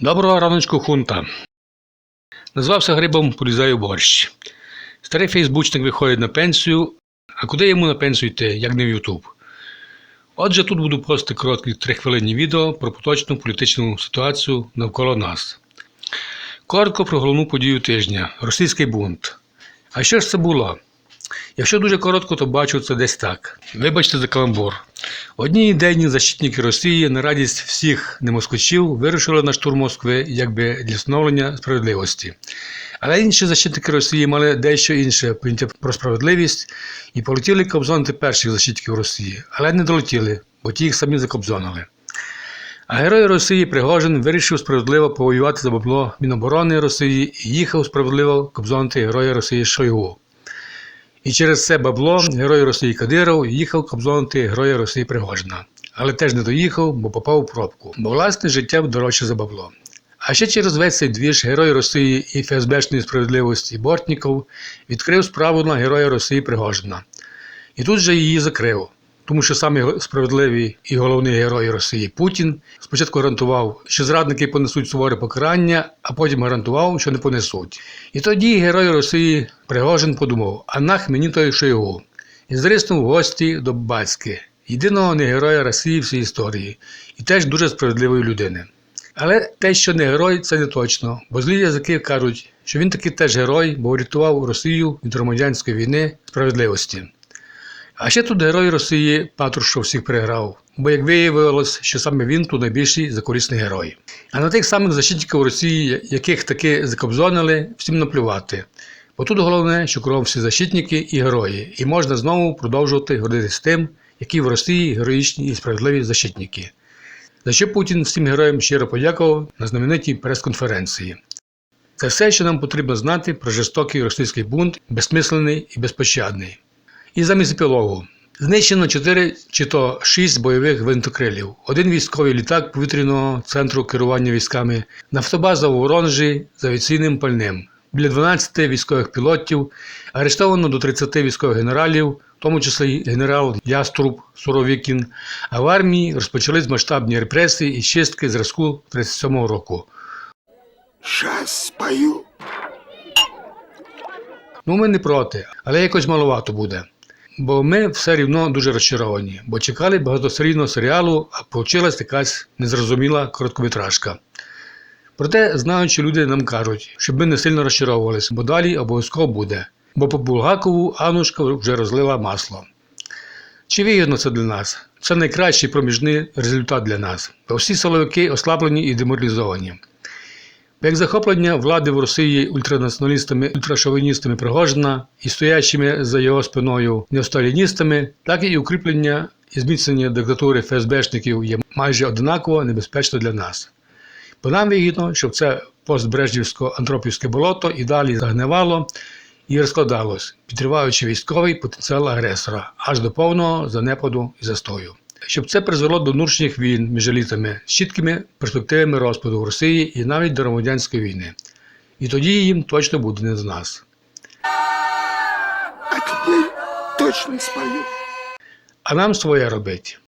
Доброго раночку, хунта. Назвався грибом полізаю борщ. Старий фейсбучник виходить на пенсію, а куди йому на пенсію йти, як не в Ютуб? Отже, тут буду просто короткі трихвилинні відео про поточну політичну ситуацію навколо нас. Коротко про головну подію тижня російський бунт. А що ж це було? Якщо дуже коротко, то бачу це десь так. Вибачте за каламбур. Одні ідейні защитники Росії на радість всіх немоскочів вирушили на штурм Москви якби для встановлення справедливості. Але інші защитники Росії мали дещо інше поняття про справедливість і полетіли кобзонити перших защитників Росії, але не долетіли, бо ті їх самі закобзонили. А герой Росії Пригожин вирішив справедливо повоювати за бабло Міноборони Росії і їхав справедливо кобзонити героя Росії Шойгу. І через це бабло герой Росії Кадиров їхав кобзонити героя Росії Пригожина. Але теж не доїхав, бо попав у пробку. Бо власне життя дорожче за бабло. А ще через весь цей двіж герой Росії і ФСБшної справедливості Бортніков відкрив справу на героя Росії Пригожина. І тут же її закрив. Тому що саме справедливий і головний герой Росії Путін спочатку гарантував, що зрадники понесуть суворе покарання, а потім гарантував, що не понесуть. І тоді герой Росії Пригожин подумав: а нах мені той Шойгу. І зриснув гості до Бацьки, єдиного не героя Росії всій історії, і теж дуже справедливої людини. Але те, що не герой, це не точно, бо злі язики кажуть, що він таки теж герой, бо врятував Росію від громадянської війни справедливості. А ще тут герой Росії Патрушев всіх переграв, бо як виявилось, що саме він тут найбільший закорисний герой. А на тих самих защитників Росії, яких таки закобзонили, всім наплювати. Бо тут головне, що кров всі защитники і герої, і можна знову продовжувати гордитись тим, які в Росії героїчні і справедливі защитники. За що Путін всім героям щиро подякував на знаменитій прес-конференції. Це все, що нам потрібно знати про жорстокий російський бунт, безсмислений і безпощадний. І замість епілогу. Знищено 4 чи то 6 бойових гвинтокрилів, один військовий літак повітряного центру керування військами, нафтобаза у Воронежі з авіаційним пальним, біля 12 військових пілотів, арештовано до 30 військових генералів, в тому числі генерал Яструб Суровікін, а в армії розпочались масштабні репресії і чистки зразку 37-го року. Сейчас спою. Ну, ми не проти, але якось маловато буде. Бо ми все рівно дуже розчаровані, бо чекали багатосерійного серіалу, а вийшла якась незрозуміла короткометражка. Проте, знаючи люди нам кажуть, щоб ми не сильно розчаровувалися, бо далі обов'язково буде. Бо по Булгакову Анушка вже розлила масло. Чи вигідно це для нас? Це найкращий проміжний результат для нас, бо всі силовики ослаблені і деморалізовані. Як захоплення влади в Росії ультранаціоналістами, ультрашовіністами Пригожина і стоячими за його спиною неосталіністами, так і укріплення і зміцнення диктатури ФСБшників є майже однаково небезпечно для нас. Бо нам вигідно, щоб це постбрежнівсько-антропівське болото і далі загнивало і розкладалось, підриваючи військовий потенціал агресора аж до повного занепаду і застою. Щоб це призвело до внутрішніх війн між елітами з чіткими перспективами розпаду в Росії і навіть до громадянської війни. І тоді їм точно буде не з нас. А точно спалю. А нам своє робить.